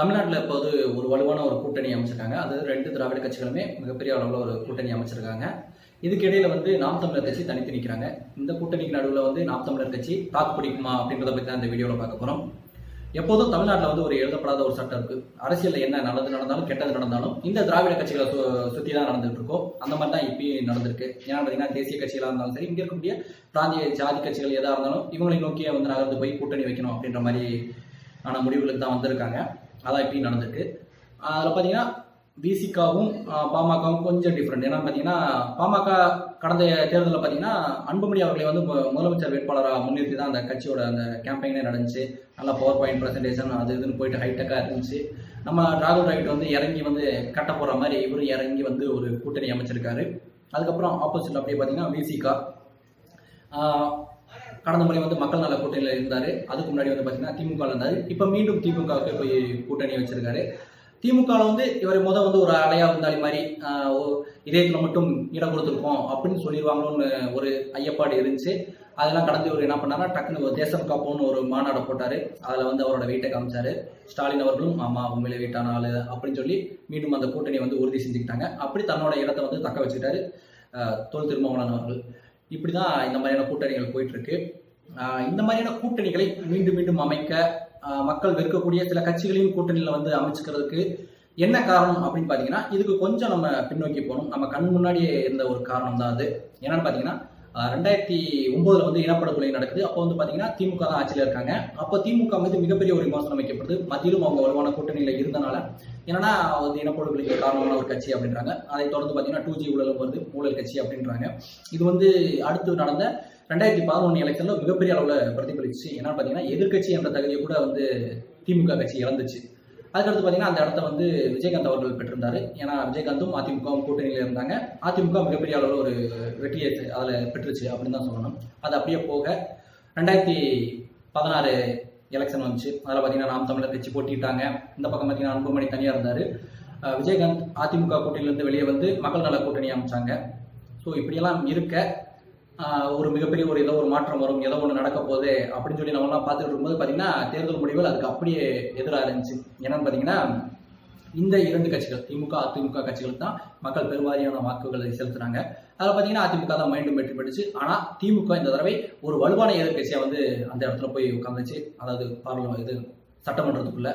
தமிழ்நாட்டில் இப்போது ஒரு வலுவான ஒரு கூட்டணி அமைச்சிருக்காங்க. அது ரெண்டு திராவிட கட்சிகளுமே மிகப்பெரிய அளவில் ஒரு கூட்டணி அமைச்சிருக்காங்க. இதுக்கு வந்து நாம் தமிழர் கட்சி தனித்து நிற்கிறாங்க இந்த கூட்டணிக்கு நடுவில் வந்து நாம் தமிழர் கட்சி தாக்கு பிடிக்குமா அப்படின்றத பற்றி தான் இந்த வீடியோவில் பார்க்க போகிறோம் எப்போதும் தமிழ்நாட்டில் வந்து ஒரு எழுதப்படாத ஒரு சட்டம் இருக்கு. அரசியலில் என்ன நல்லது நடந்தாலும் கெட்டது நடந்தாலும் இந்த திராவிட கட்சிகளை சுற்றி தான் நடந்துட்டு இருக்கோம் அந்த மாதிரி தான் இப்பயும் நடந்திருக்கு. ஏன்னா பார்த்தீங்கன்னா தேசிய கட்சிகளாக இருந்தாலும் சரி இங்கே இருக்கக்கூடிய பிராந்திய ஜாதி கட்சிகள் எதாக இருந்தாலும் இவங்களை நோக்கியே வந்து நகர்ந்து போய் கூட்டணி வைக்கணும் அப்படின்ற மாதிரி ஆன முடிவுகளுக்கு தான் வந்திருக்காங்க. அதான் இப்படி நடந்திருக்கு. அதில் பார்த்தீங்கன்னா விசிகாவும் பாமகவும் கொஞ்சம் டிஃப்ரெண்ட் ஏன்னா பார்த்தீங்கன்னா பாமக கடந்த தேர்தலில் பார்த்தீங்கன்னா அன்புமணி அவர்களை வந்து முதலமைச்சர் வேட்பாளராக முன்னிறுத்தி தான் அந்த கட்சியோட அந்த கேம்பெயினே நடந்துச்சு. நல்லா பவர் பாயிண்ட் ப்ரெசன்டேஷன் அது இதுன்னு போயிட்டு ஹைடெக்காக இருந்துச்சு. நம்ம ராகுல் டிராவிட் வந்து இறங்கி வந்து கட்ட போகிற மாதிரி இவரும் இறங்கி வந்து ஒரு கூட்டணி அமைச்சிருக்காரு. அதுக்கப்புறம் ஆப்போசிட் அப்படியே பார்த்தீங்கன்னா விசிகா கடந்த முறை வந்து மக்கள் நல கூட்டணியில் இருந்தார். அதுக்கு முன்னாடி வந்து பார்த்தீங்கன்னா திமுக இருந்தார். இப்போ மீண்டும் திமுகவுக்கு போய் கூட்டணி வச்சிருக்காரு. திமுகவில் வந்து இவர் முத வந்து ஒரு அலையா இருந்தாலி மாதிரி இதயத்தில் மட்டும் இடம் கொடுத்துருக்கோம் அப்படின்னு சொல்லிடுவாங்களோன்னு ஒரு ஐயப்பாடு இருந்துச்சு. அதெல்லாம் கடந்து இவர் என்ன பண்ணாரா டக்குன்னு ஒரு தேசம் காப்போன்னு ஒரு மாநாடு போட்டார். அதில் வந்து அவரோட வீட்டை காமிச்சாரு. ஸ்டாலின் அவர்களும் ஆமா உண்மையில வீட்டான ஆளு அப்படின்னு சொல்லி மீண்டும் அந்த கூட்டணியை வந்து உறுதி செஞ்சுக்கிட்டாங்க. அப்படி தன்னோட இடத்தை வந்து தக்க வச்சுக்கிட்டாரு தொல் திருமாவளவன் அவர்கள். இப்படி தான் இந்த மாதிரியான கூட்டணிகள் போயிட்டு இருக்கு இந்த மாதிரியான கூட்டணிகளை மீண்டும் மீண்டும் அமைக்க மக்கள் வெறுக்கக்கூடிய சில கட்சிகளையும் கூட்டணியில் வந்து அமைச்சுக்கிறதுக்கு என்ன காரணம் அப்படின்னு பார்த்தீங்கன்னா இதுக்கு கொஞ்சம் நம்ம பின்னோக்கி போகணும். நம்ம கண் முன்னாடியே இருந்த ஒரு காரணம் தான் அது. என்னன்னு பார்த்தீங்கன்னா ரெண்டாயிரத்தி ஒன்பதுல வந்து இனப்படுகொலை நடக்குது. அப்போ வந்து பார்த்தீங்கன்னா திமுக தான் ஆட்சியில் இருக்காங்க. அப்போ திமுக மீது மிகப்பெரிய ஒரு விமர்சனம் வைக்கப்படுது மத்தியிலும் அவங்க வலுவான கூட்டணியில இருந்தனால. என்னன்னா வந்து இனப்படுகொலைக்கு காரணமான ஒரு கட்சி அப்படின்றாங்க. அதை தொடர்ந்து பாத்தீங்கன்னா டூ ஜி ஊழலும் வந்து ஊழல் கட்சி அப்படின்றாங்க. இது வந்து அடுத்து நடந்த ரெண்டாயிரத்தி பதினொன்று எலெக்ஷன்ல மிகப்பெரிய அளவில் பிரதிபலிச்சு. என்னன்னு பார்த்தீங்கன்னா எதிர்க்கட்சி என்ற தகுதியை கூட வந்து திமுக கட்சி இழந்துச்சு. அதுக்கடுத்து பார்த்தீங்கன்னா அந்த இடத்த வந்து விஜயகாந்த் அவர்கள் பெற்றிருந்தார். ஏன்னா விஜயகாந்தும் அதிமுகவும் கூட்டணியில் இருந்தாங்க. அதிமுக மிகப்பெரிய அளவில் ஒரு வெற்றியை அதில் பெற்றுச்சு அப்படின்னு தான் சொல்லணும். அது அப்படியே போக ரெண்டாயிரத்தி பதினாறு எலெக்ஷன் வந்துச்சு. அதில் பார்த்தீங்கன்னா நாம் தமிழர் கட்சி போட்டிட்டாங்க இந்த பக்கம் பார்த்தீங்கன்னா அன்புமணி தனியாக இருந்தார். விஜயகாந்த் அதிமுக கூட்டணியிலேருந்து வெளியே வந்து மக்கள் நல கூட்டணி அமைச்சாங்க. ஸோ இப்படியெல்லாம் இருக்க ஒரு மிகப்பெரிய ஒரு ஏதோ ஒரு மாற்றம் வரும் ஏதோ ஒன்று நடக்க போகுது அப்படின்னு சொல்லி நம்மலாம் பார்த்துட்டு இருக்கும்போது பார்த்தீங்கன்னா தேர்தல் முடிவுகள் அதுக்கு அப்படியே எதிராக இருந்துச்சு. என்னன்னு பார்த்தீங்கன்னா இந்த இரண்டு கட்சிகள் திமுக அதிமுக கட்சிகள் தான் மக்கள் பெருவாரியான வாக்குகளை செலுத்துறாங்க. அதில் பார்த்தீங்கன்னா அதிமுக தான் மீண்டும் வெற்றி பெற்றுச்சு ஆனால் திமுக இந்த தடவை ஒரு வலுவான எதிர்க்கட்சியாக வந்து அந்த இடத்துல போய் உட்காந்துச்சு. அதாவது பார்லிமெண்ட் இது சட்டமன்றத்துக்குள்ள.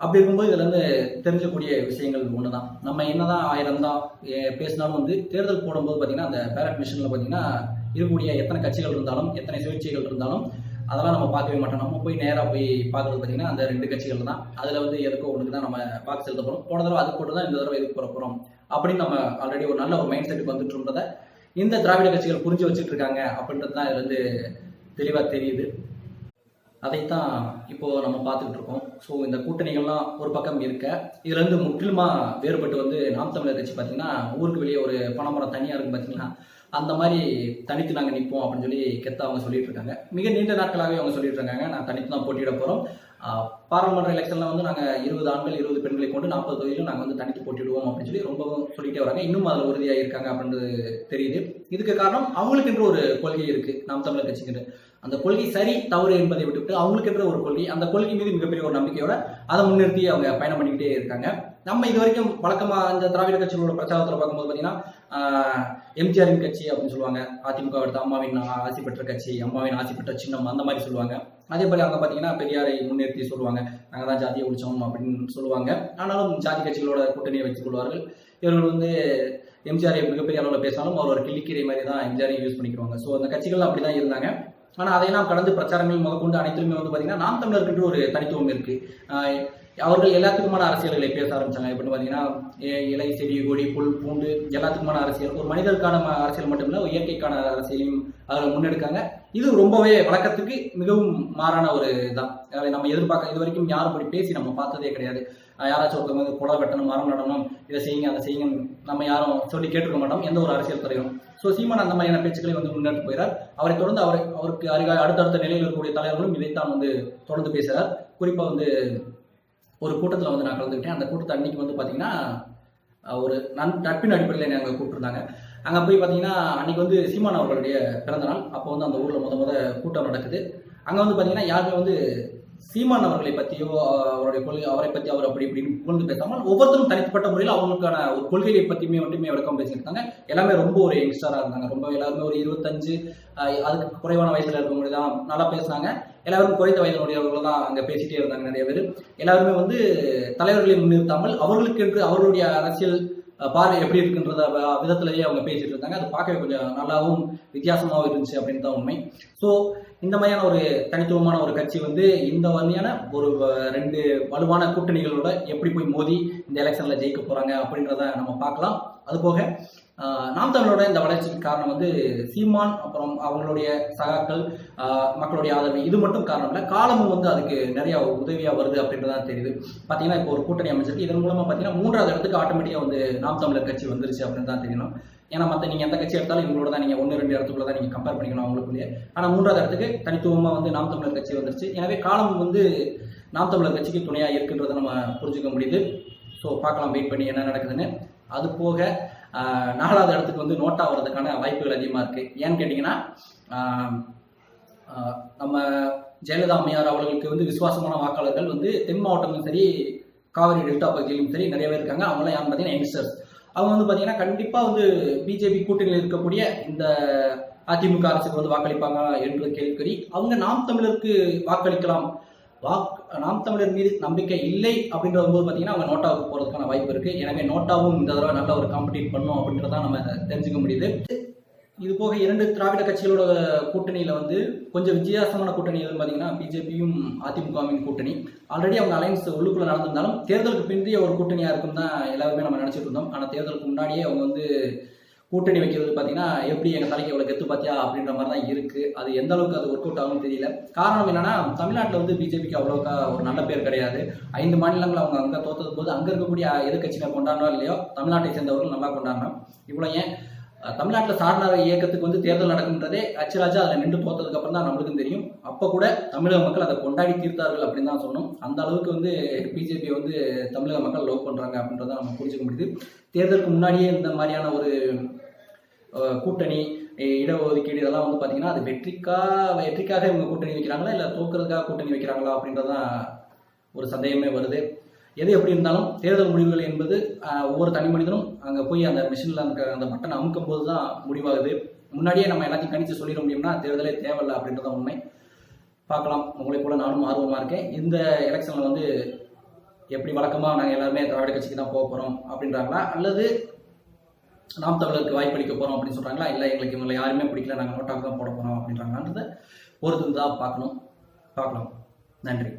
அப்படி இருக்கும்போது இதுல இருந்து தெரிஞ்சக்கூடிய விஷயங்கள் ஒன்று தான் நம்ம என்னதான் ஆயிரம் தான் பேசினாலும் வந்து தேர்தல் போடும்போது பார்த்தீங்கன்னா அந்த பேலட் மிஷினில் பார்த்தீங்கன்னா இருக்கக்கூடிய எத்தனை கட்சிகள் இருந்தாலும் எத்தனை சுயேட்சைகள் இருந்தாலும் அதெல்லாம் நம்ம பார்க்கவே மாட்டோம். நம்ம போய் நேராக போய் பார்க்குறது பார்த்தீங்கன்னா அந்த ரெண்டு கட்சிகள் தான். அதில் வந்து எதுக்கோ ஒன்றுக்கு தான் நம்ம பார்க்க செலுத்த போகிறோம் போன தடவை அது போட்டு தான் இந்த தடவை எதுக்கு போகிற போகிறோம் அப்படின்னு நம்ம ஆல்ரெடி ஒரு நல்ல ஒரு மைண்ட் செட்டுக்கு வந்துட்டுன்றதை இந்த திராவிட கட்சிகள் புரிஞ்சு வச்சுட்டு இருக்காங்க அப்படின்றது தான் இதுல வந்து தெளிவாக தெரியுது. அதைத்தான் இப்போ நம்ம பார்த்துக்கிட்டு இருக்கோம். ஸோ இந்த கூட்டணிகள்லாம் ஒரு பக்கம் இருக்க இதுலேருந்து முற்றிலுமாக வேறுபட்டு வந்து நாம் தமிழர் கட்சி பார்த்தீங்கன்னா ஊருக்கு வெளியே ஒரு பணமரம் தனியாக இருக்கும் பார்த்தீங்கன்னா அந்த மாதிரி தனித்து நாங்கள் நிற்போம் அப்படின்னு சொல்லி கெத்தா அவங்க சொல்லிட்டு இருக்காங்க மிக நீண்ட நாட்களாகவே அவங்க சொல்லிட்டு இருக்காங்க நான் தனித்து தான் போட்டியிட போகிறோம் பாராளுமன்ற எலெக்ஷனில் வந்து நாங்கள் இருபது ஆண்கள் இருபது பெண்களை கொண்டு நாற்பது தொகுதியில் நாங்கள் வந்து தனித்து போட்டிடுவோம் அப்படின்னு சொல்லி ரொம்பவும் சொல்லிட்டே வராங்க. இன்னும் அதில் உறுதியாக இருக்காங்க அப்படின்றது தெரியுது. இதுக்கு காரணம் அவங்களுக்கென்று ஒரு கொள்கை இருக்கு. நாம் தமிழர் கட்சிக்கு அந்த கொள்கை சரி தவறு என்பதை விட்டுவிட்டு அவங்களுக்குன்ற ஒரு கொள்கை அந்த கொள்கை மீது மிகப்பெரிய ஒரு நம்பிக்கையோட அதை முன்னிறுத்தி அவங்க பயணம் பண்ணிக்கிட்டே இருக்காங்க. நம்ம இது வரைக்கும் வழக்கமா அந்த திராவிட கட்சிகளோட பிரச்சாரத்தில் பார்க்கும்போது பார்த்தீங்கன்னா எம்ஜிஆரின் கட்சி அப்படின்னு சொல்லுவாங்க. அதிமுக எடுத்த அம்மாவின் ஆசி பெற்ற கட்சி அம்மாவின் ஆசி பெற்ற சின்னம் அந்த மாதிரி சொல்லுவாங்க. அதே போல் அங்கே பார்த்தீங்கன்னா பெரியாரை முன்னிறுத்தி சொல்லுவாங்க. நாங்கள் தான் ஜாதியை ஒழிச்சோம் அப்படின்னு சொல்லுவாங்க. ஆனாலும் ஜாதி கட்சிகளோட கூட்டணியை வச்சுக் கொள்வார்கள். இவர்கள் வந்து எம்ஜிஆரை மிகப்பெரிய அளவில் பேசினாலும் அவர் ஒரு கிள்ளிக்கீரை மாதிரி தான் எம்ஜிஆரையும் யூஸ் பண்ணிக்கிறாங்க ஸோ அந்த கட்சிகள் அப்படி தான் இருந்தாங்க. ஆனால் அதையெல்லாம் கடந்து பிரச்சாரங்கள் முதற்கொண்டு அனைத்திலுமே வந்து பார்த்தீங்கன்னா நாம் தமிழர்கிட்ட ஒரு தனித்துவம் இருக்குது அவர்கள் எல்லாத்துக்குமான அரசியல்களை பேச ஆரம்பிச்சாங்க. எப்படின்னு பார்த்தீங்கன்னா இலை செடி கொடி புல் பூண்டு எல்லாத்துக்குமான அரசியல். ஒரு மனிதருக்கான அரசியல் மட்டும் இல்லை இயற்கைக்கான அரசியலையும் அதில் முன்னெடுக்காங்க. இது ரொம்பவே வழக்கத்துக்கு மிகவும் மாறான ஒரு தான் நம்ம எதிர்பார்க்க இது வரைக்கும் யாரும் இப்படி பேசி நம்ம பார்த்ததே கிடையாது. யாராச்சும் ஒருத்தவங்க வந்து குளம் வெட்டணும் மரம் நடணும் இதை செய்யுங்க அதை செய்யுங்க நம்ம யாரும் சொல்லி கேட்டுக்க மாட்டோம். எந்த ஒரு அரசியல் துறையும் ஸோ சீமான் அந்த மாதிரியான பேச்சுக்களை வந்து முன்னெடுத்து போயிறார். அவரை தொடர்ந்து அவரை அவருக்கு அருகா அடுத்தடுத்த நிலையில் இருக்கக்கூடிய தலைவர்களும் இதைத்தான் வந்து தொடர்ந்து பேசுகிறார் குறிப்பாக வந்து ஒரு கூட்டத்தில் வந்து நான் கலந்துக்கிட்டேன். அந்த கூட்டத்தை அன்னைக்கு வந்து பார்த்தீங்கன்னா ஒரு நன் நட்பின் அடிப்படையில் என்னை அங்கே கூப்பிட்டுருந்தாங்க. அங்கே போய் பார்த்தீங்கன்னா அன்னைக்கு வந்து சீமான் அவர்களுடைய பிறந்த நாள். அப்போ வந்து அந்த ஊரில் முத முத கூட்டம் நடக்குது. அங்கே வந்து பார்த்தீங்கன்னா யாருமே வந்து சீமான் அவர்களை பற்றியோ அவருடைய கொள்கை அவரை பற்றி அவர் அப்படி இப்படின்னு புகழ்ந்து பேசாமல் ஒவ்வொருத்தரும் தனிப்பட்ட முறையில் அவங்களுக்கான ஒரு கொள்கையை பற்றியுமே மட்டுமே விளக்கம் பேசியிருக்காங்க. எல்லாமே ரொம்ப ஒரு யங்ஸ்டராக இருந்தாங்க. ரொம்ப எல்லாருமே ஒரு இருபத்தஞ்சு அதுக்கு குறைவான வயசுல இருக்கவங்க தான் நல்லா பேசினாங்க. எல்லாரும் குறைந்த வயதினுடையவர்கள் தான் அங்கே பேசிட்டே இருந்தாங்க நிறைய பேர். எல்லாருமே வந்து தலைவர்களை முன்னிறுத்தாமல் அவர்களுக்கு என்று அவர்களுடைய அரசியல் பார்வை எப்படி இருக்குன்றத விதத்திலேயே அவங்க பேசிட்டு இருந்தாங்க. அது பார்க்கவே கொஞ்சம் நல்லாவும் வித்தியாசமாகவும் இருந்துச்சு அப்படின்னு தான் உண்மை. ஸோ இந்த மாதிரியான ஒரு தனித்துவமான ஒரு கட்சி வந்து இந்த மாதிரியான ஒரு ரெண்டு வலுவான கூட்டணிகளோட எப்படி போய் மோதி இந்த எலெக்ஷன்ல ஜெயிக்க போறாங்க அப்படின்றத நம்ம பார்க்கலாம். அது போக நாம் தமிழோட இந்த வளர்ச்சிக்கு காரணம் வந்து சீமான் அப்புறம் அவங்களுடைய சகாக்கள் ஆஹ், மக்களுடைய ஆதரவு. இது மட்டும் காரணம் இல்லை காலமும் வந்து அதுக்கு நிறைய உதவியா வருது அப்படின்றதா தெரியுது. பார்த்தீங்கன்னா இப்போ ஒரு கூட்டணி அமைச்சிருக்கு இதன் மூலமா பார்த்தீங்கன்னா மூன்றாவது இடத்துக்கு ஆட்டோமேட்டிக்காக வந்து நாம் தமிழர் கட்சி வந்துருச்சு அப்படின்னு தான் தெரியணும். ஏன்னா மற்ற நீங்கள் எந்த கட்சி எடுத்தாலும் இவங்களோட தான் நீங்கள் ஒன்று ரெண்டு இடத்துக்குள்ள தான் நீங்கள் கம்பேர் பண்ணிக்கணும் அவங்களுக்குள்ளேயே. ஆனால் மூன்றாவது இடத்துக்கு தனித்துவமாக வந்து நாம் தமிழர் கட்சி வந்துருச்சு. எனவே காலம் வந்து நாம் தமிழர் கட்சிக்கு துணையாக இருக்குன்றதை நம்ம புரிஞ்சுக்க முடியுது. ஸோ பார்க்கலாம் வெயிட் பண்ணி என்ன நடக்குதுன்னு. அது போக நாலாவது இடத்துக்கு வந்து நோட்டா வர்றதுக்கான வாய்ப்புகள் அதிகமாக இருக்குது ஏன்னு கேட்டிங்கன்னா நம்ம ஜெயலலிதா அம்மையார் அவர்களுக்கு வந்து விசுவாசமான வாக்காளர்கள் வந்து தென் மாவட்டமும் சரி காவிரி டெல்டா பகுதியிலும் சரி நிறைய பேர் இருக்காங்க. அவங்களாம் யாரும் பார்த்தீங்கன்னா யங்ஸ்டர்ஸ் அவங்க வந்து பார்த்தீங்கன்னா கண்டிப்பாக வந்து பிஜேபி கூட்டணியில் இருக்கக்கூடிய இந்த அதிமுக அரசுக்கு வந்து வாக்களிப்பாங்க என்று கேள்விக்கறி. அவங்க நாம் தமிழருக்கு வாக்களிக்கலாம். வாக் நாம் தமிழர் மீது நம்பிக்கை இல்லை அப்படின்ற போது பார்த்தீங்கன்னா அவங்க நோட்டாவுக்கு போகிறதுக்கான வாய்ப்பு இருக்குது எனவே நோட்டாவும் இந்த தடவை நல்ல ஒரு காம்படிட் பண்ணும் அப்படின்றத நம்ம தெரிஞ்சுக்க முடியுது. இது போக இரண்டு திராவிட கட்சிகளோட கூட்டணியில வந்து கொஞ்சம் வித்தியாசமான கூட்டணி எதுன்னு பார்த்தீங்கன்னா பிஜேபியும் அதிமுகவின் கூட்டணி. ஆல்ரெடி அவங்க அலைன்ஸ் உள்ளுக்குள்ள நடந்திருந்தாலும் தேர்தலுக்கு பிந்தைய ஒரு கூட்டணியா இருக்கும் தான் எல்லாருமே நம்ம நினைச்சிட்டு இருந்தோம். ஆனால் தேர்தலுக்கு முன்னாடியே அவங்க வந்து கூட்டணி வைக்கிறது பார்த்தீங்கன்னா எப்படி எங்கள் தலைக்கு எவ்வளோ கெத்து பார்த்தியா அப்படின்ற மாதிரி தான் இருக்கு. அது எந்த அளவுக்கு அது ஒர்க் அவுட் ஆகும் தெரியல. காரணம் என்னன்னா தமிழ்நாட்டில் வந்து பிஜேபிக்கு அவ்வளோக்கா ஒரு நல்ல பேர் கிடையாது. ஐந்து மாநிலங்கள் அவங்க அங்கே தோத்தது போது அங்கே இருக்கக்கூடிய எதிர்கட்சியினர் கொண்டாடணும் இல்லையோ தமிழ்நாட்டை சேர்ந்தவர்கள் நல்லா கொண்டாடணும் இவ்வளோ ஏன் தமிழ்நாட்டில் சாரணர் இயக்கத்துக்கு வந்து தேர்தல் நடக்கும்ன்றதே அச்சராஜா அதில் நின்று தோத்ததுக்கு அப்புறம் தான் நம்மளுக்கும் தெரியும். அப்போ கூட தமிழக மக்கள் அதை கொண்டாடி தீர்த்தார்கள் அப்படின்னு தான் சொன்னோம் அந்த அளவுக்கு வந்து பிஜேபி வந்து தமிழக மக்கள் லவ் பண்ணுறாங்க அப்படின்றத நம்ம புரிஞ்சுக்க முடியுது. தேர்தலுக்கு முன்னாடியே இந்த மாதிரியான ஒரு கூட்டணி இடஒதுக்கீடு இதெல்லாம் வந்து பார்த்தீங்கன்னா அது வெற்றிக்கா வெற்றிக்காக இவங்க கூட்டணி வைக்கிறாங்களா இல்லை தோக்கிறதுக்காக கூட்டணி வைக்கிறாங்களா அப்படின்றதான் ஒரு சந்தேகமே வருது. எது எப்படி இருந்தாலும் தேர்தல் முடிவுகள் என்பது ஒவ்வொரு தனி மனிதனும் அங்கே போய் அந்த மிஷினில் அந்த அந்த பட்டனை அமுக்கும் போது தான் முடிவாகுது. முன்னாடியே நம்ம எல்லாத்தையும் கணிச்சு சொல்லிட முடியும்னா தேர்தலே தேவையில்லை அப்படின்றத உண்மை. பார்க்கலாம். உங்களை போல நானும் ஆர்வமாக இருக்கேன். இந்த எலெக்ஷனில் வந்து எப்படி வழக்கமாக நாங்கள் எல்லாருமே திராவிட கட்சிக்கு தான் போக போகிறோம் அப்படின்றாங்களா? அல்லது நாம் தமிழருக்கு வாய்ப்பளிக்க போகிறோம் அப்படின்னு சொல்கிறாங்களா இல்லை எங்களுக்கு இவங்களை யாருமே பிடிக்கல நாங்கள் நோட்டாக தான் போட போகிறோம் அப்படின்றாங்கன்றத பொறுத்து தான் பார்க்கணும். பார்க்கலாம். நன்றி.